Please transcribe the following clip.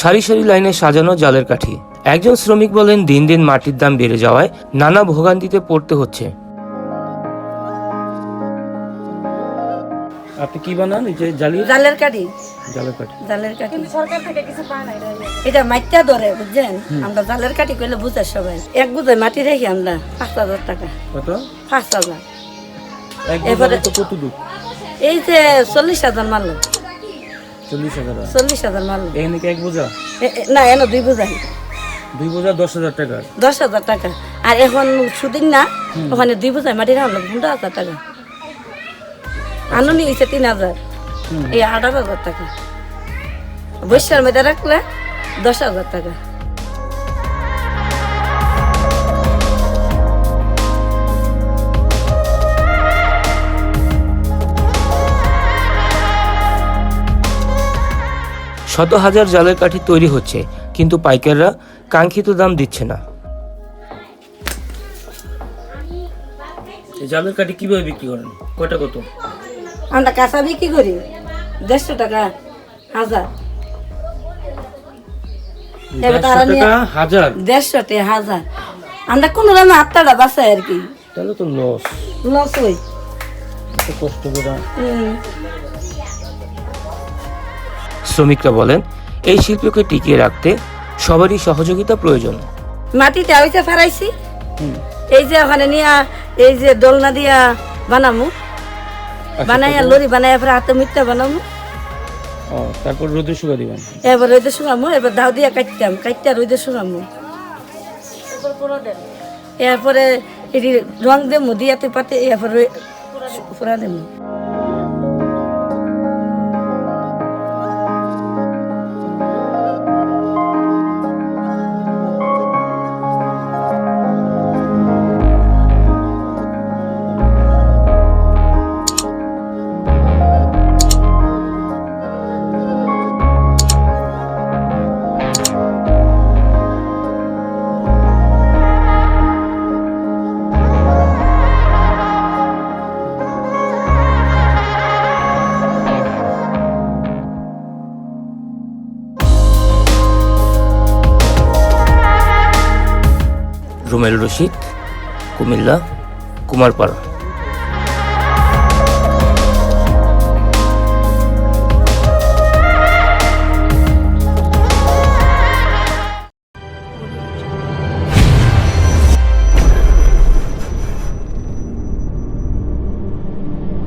সারি সারি লাইনে সাজানো জালের কাঠি। একজন শ্রমিক বলেন দিন দিন মাটির দাম বেড়ে যাওয়ায় নানা ভোগান্তিতে পড়তে হচ্ছে। আপনি কি বানান? এই যে জালির জালের কাঠি। জালের কাঠি। জালের কাঠি। এটা মাইটা ধরে বুঝছেন? আমরা জালের কাঠি করলে বুঝে সবাই এক বুঝে মাটি রেখে আমরা পাঁচ হাজার টাকা। কত? পাঁচ হাজার। এক এবারে- তো কত এই যে চল্লিশ হাজার মারলো চল্লিশ হাজার চল্লিশ হাজার মাল। এখানে কি এক বোঝা? না এনে দুই বোঝাই দুই বোঝা দশ হাজার টাকা। দশ হাজার টাকা। আর এখন সুদিন না ওখানে দুই বোঝাই মাটি রাখল পনেরো হাজার টাকা। আনুনি হয়েছে তিন হাজার। এই আঠারো হাজার টাকা। বৈশার মেয়েদের রাখলে দশ হাজার টাকা। শত হাজার জালের কাঠি তৈরি হচ্ছে কিন্তু পাইকাররা কাঙ্ক্ষিত দাম দিচ্ছে না। জালের কাঠি কীভাবে বিক্রি করেন? কয়টা কত? আমরা কাঁচা বিক্রি করি দেড়শো টাকা হাজার। এবার হাজার দেড়শো টাকা হাজার? আমরা কোনো দামে আর কি। তাহলে তো লস। লস হই। কষ্ট করে। শ্রমিকরা বলেন এই শিল্পকে টিকিয়ে রাখতে সবারই সহযোগিতা প্রয়োজন। মাটিতে হইতে ফারাইছি এই যে ওখানে নিয়া এই যে দোলনা দিয়া বানামু। বানাইয়া লরি বানাইয়া পরে হাতে মিথ্যা বানামু। ও তারপর রোদে শুকা দিবেন এবার রইতে শুকামু এবার দাও দিয়া কাটতাম কাটতে রইতে শুকামু। এরপরে এটি রং দেমু দিয়াতে পাতে এরপরে পুরা দেমু। রুমেল রশিদ কুমিল্লা কুমারপাড়া।